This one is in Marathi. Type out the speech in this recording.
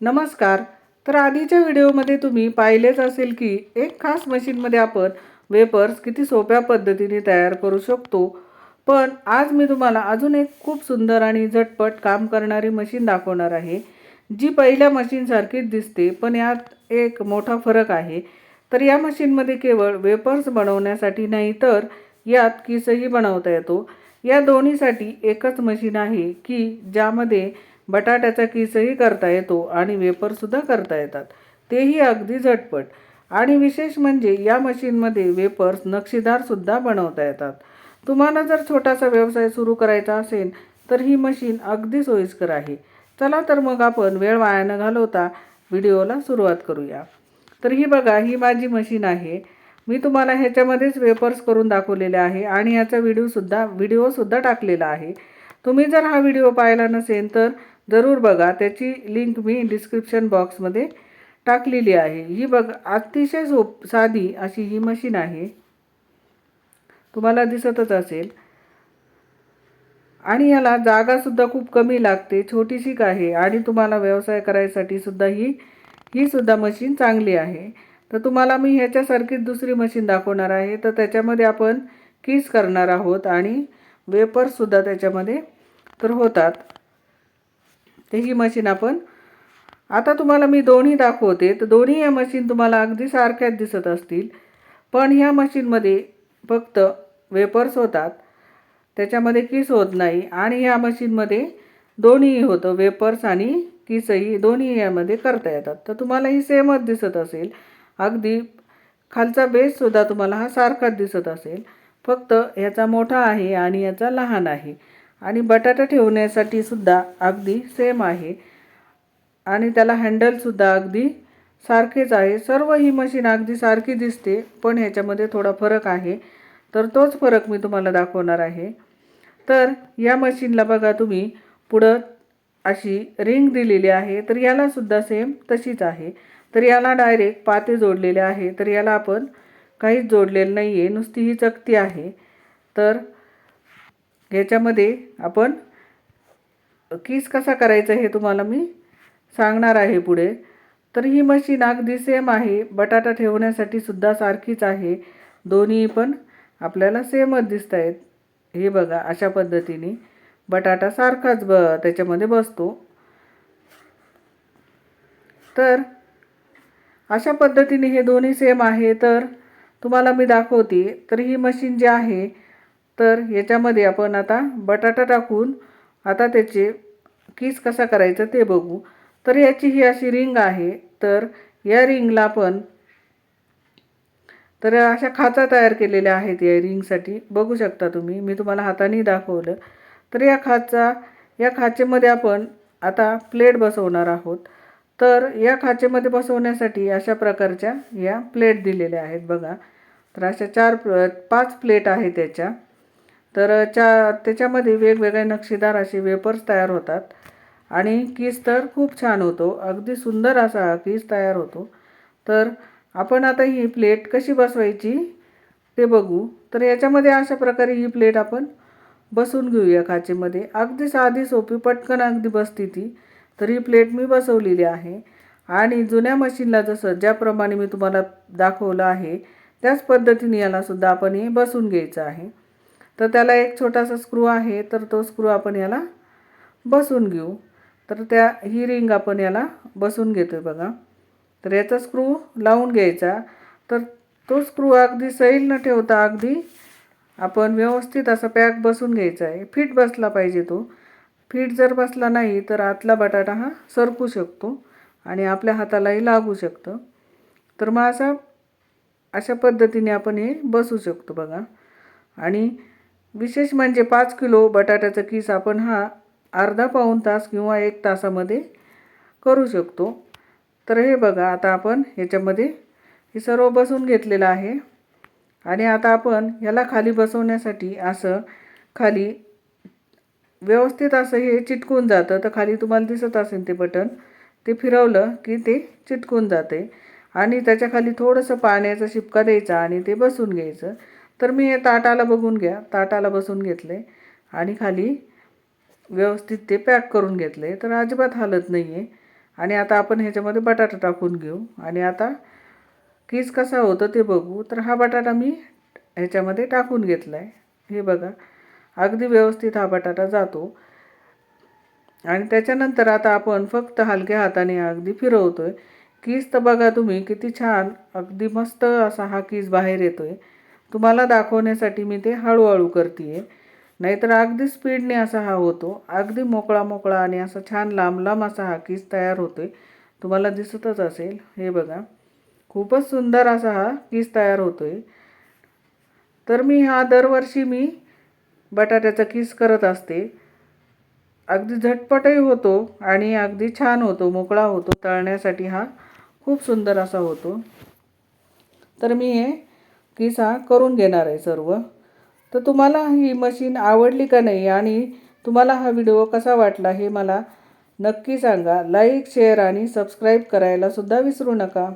नमस्कार. तर आधीच्या व्हिडिओमध्ये तुम्ही पाहिलेच असेल की एक खास मशीनमध्ये आपण वेपर्स किती सोप्या पद्धतीने तयार करू शकतो. पण आज मी तुम्हाला अजून एक खूप सुंदर आणि झटपट काम करणारी मशीन दाखवणार आहे जी पहिल्या मशीनसारखीच दिसते पण यात एक मोठा फरक आहे. तर या मशीनमध्ये केवळ वेपर्स बनवण्यासाठी नाही तर यात किसही बनवता येतो. या दोन्हीसाठी एकच मशीन आहे की ज्यामध्ये बटाट्याचा किसही करता येतो आणि वेपरसुद्धा करता येतात. तेही अगदी झटपट. आणि विशेष म्हणजे या मशीनमध्ये वेपर्स नक्षीदारसुद्धा बनवता येतात. तुम्हाला जर छोटासा व्यवसाय सुरू करायचा असेल तर ही मशीन अगदी सोयीस्कर आहे. चला तर मग आपण वेळ वाया न घालवता व्हिडिओला सुरुवात करूया. तर ही बघा ही माझी मशीन आहे. मी तुम्हाला ह्याच्यामध्येच वेपर्स करून दाखवलेले आहे आणि याचा व्हिडिओसुद्धा व्हिडिओसुद्धा टाकलेला आहे. तुम्ही जर हा व्हिडिओ पाहिला नसेल तर जरूर बघा. त्याची लिंक मी डिस्क्रिप्शन बॉक्समध्ये टाकलेली आहे. ही बघ अतिशय सोप साधी अशी ही मशीन आहे. तुम्हाला दिसतच असेल. आणि याला जागासुद्धा खूप कमी लागते छोटीशी आहे? आणि तुम्हाला व्यवसाय करायसाठी सुद्धा ही ही सुद्धा मशीन चांगली आहे. तर तुम्हाला मी ह्याच्यासारखीच दुसरी मशीन दाखवणार आहे. तर त्याच्यामध्ये आपण किस करणार आहोत आणि वेपर्ससुद्धा त्याच्यामध्ये तर होतात. तर ही मशीन आपण आता तुम्हाला मी दोन्ही दाखवते. तर दोन्ही या मशीन तुम्हाला अगदी सारख्याच दिसत असतील. पण ह्या मशीनमध्ये फक्त वेपर्स होतात. त्याच्यामध्ये किस होत नाही. आणि ह्या मशीनमध्ये दोन्ही होतं. वेपर्स आणि किसही दोन्ही यामध्ये करता येतात. तर तुम्हाला ही सेमच दिसत असेल. अगदी खालचा बेससुद्धा तुम्हाला हा सारखाच दिसत असेल. फक्त ह्याचा मोठा आहे आणि याचा लहान आहे. आणि बटाटा ठेवण्यासाठी सुद्धा अगदी सेम आहे. आणि त्याला हँडलसुद्धा अगदी सारखेच आहे. सर्व ही मशीन अगदी सारखी दिसते पण ह्याच्यामध्ये थोडा फरक आहे. तर तोच फरक मी तुम्हाला दाखवणार आहे. तर या मशीनला बघा तुम्ही पुढं अशी रिंग दिलेली आहे. तर यालासुद्धा सेम तशीच आहे. तर याला डायरेक्ट पाते जोडलेले आहे. तर याला आपण काहीच जोडलेलं नाही आहे नुसती ही चकती आहे. तर ह्याच्यामध्ये आपण किस कसा करायचा हे तुम्हाला मी सांगणार आहे पुढे. तर ही मशीन अगदी सेम आहे. बटाटा ठेवण्यासाठी सुद्धा सारखीच आहे. दोन्ही पण आपल्याला सेमच दिसत आहेत. हे बघा अशा पद्धतीने बटाटा सारखाच ब त्याच्यामध्ये बसतो. तर अशा पद्धतीने हे दोन्ही सेम आहे. तर तुम्हाला मी दाखवते. तर ही मशीन जी आहे तर याच्यामध्ये आपण आता बटाटा टाकून आता त्याचे किस कसा करायचं ते बघू. तर याची ही अशी रिंग आहे. तर या रिंगला आपण तर अशा खाचा तयार केलेल्या आहेत या रिंगसाठी. बघू शकता तुम्ही. मी तुम्हाला हाताने दाखवलं. तर या खाचा या खाचेमध्ये आपण आता प्लेट बसवणार आहोत. तर या खाचेमध्ये बसवण्यासाठी अशा प्रकारच्या या प्लेट दिलेल्या आहेत बघा. तर अशा चार पाच प्लेट आहेत त्याच्या. तर च्या त्याच्यामध्ये वेगवेगळे नक्षीदार असे वेपर्स तयार होतात. आणि किस तर खूप छान होतो. अगदी सुंदर असा किस तयार होतो. तर आपण आता ही प्लेट कशी बसवायची ते बघू. तर याच्यामध्ये अशा प्रकारे ही प्लेट आपण बसून घेऊया खाचेमध्ये. अगदी साधी सोपी पटकन अगदी बसती ती. तर ही प्लेट मी बसवलेली आहे. आणि जुन्या मशीनला जसं ज्याप्रमाणे मी तुम्हाला दाखवलं आहे त्याच पद्धतीने यालासुद्धा आपण हे बसून घ्यायचं आहे. तर त्याला एक छोटासा स्क्रू आहे तर तो स्क्रू आपण याला बसून घेऊ. तर त्या ही रिंग आपण याला बसून घेतो आहे बघा. तर याचा स्क्रू लावून घ्यायचा. तर तो स्क्रू अगदी सैल न ठेवता अगदी आपण व्यवस्थित असा पॅक बसून घ्यायचा आहे. फिट बसला पाहिजे तो. फिट जर बसला नाही तर आतला बटाटा हा सरकू शकतो आणि आपल्या हातालाही लागू शकतं. तर मग असा अशा पद्धतीने आपण हे बसू शकतो बघा. आणि विशेष म्हणजे पाच किलो बटाट्याचा किस आपण हा अर्धा पाऊण तास किंवा एक तासामध्ये करू शकतो. तर हे बघा आता आपण ह्याच्यामध्ये हे सर्व बसून घेतलेलं आहे. आणि आता आपण ह्याला खाली बसवण्यासाठी असं खाली व्यवस्थित असं हे चिटकून जातं. तर खाली तुम्हाला दिसत असेल ते बटन. ते फिरवलं की ते चिटकून जाते. आणि त्याच्याखाली थोडंसं पाण्याचा शिपका द्यायचा आणि ते बसून घ्यायचं. तर मी हे ताटाला बघून घ्या. ताटाला बसून घेतले आणि खाली व्यवस्थित ते पॅक करून घेतले. तर अजिबात हालत नाही आहे आणि आता आपण ह्याच्यामध्ये बटाटा टाकून घेऊ. आणि आता किस कसा होतं ते बघू. तर हा बटाटा मी ह्याच्यामध्ये टाकून घेतला आहे हे बघा. अगदी व्यवस्थित हा बटाटा जातो. आणि त्याच्यानंतर आता आपण फक्त हलक्या हाताने अगदी फिरवतो आहे किस तर बघा तुम्ही किती छान अगदी मस्त असा हा कीस बाहेर येतो आहे तुम्हाला दाखवण्यासाठी मी ते हळूहळू करते आहे नाहीतर अगदी स्पीडने असा हा होतो. अगदी मोकळा मोकळा आणि असा छान लांब लांब असा हा किस तयार होतो आहे तुम्हाला दिसतच असेल. हे बघा. खूपच सुंदर असा हा किस तयार होतो आहे तर मी हा दरवर्षी मी बटाट्याचा किस करत असते. अगदी झटपटही होतो आणि अगदी छान होतो. मोकळा होतो. तळण्यासाठी हा खूप सुंदर असा होतो. तर मी हे किसा करून घेणार आहे सर्व. तर तुम्हाला ही मशीन आवडली का नाही आणि तुम्हाला हा व्हिडिओ कसा वाटला हे मला नक्की सांगा. लाईक शेअर आणि सबस्क्राईब करायला सुद्धा विसरू नका.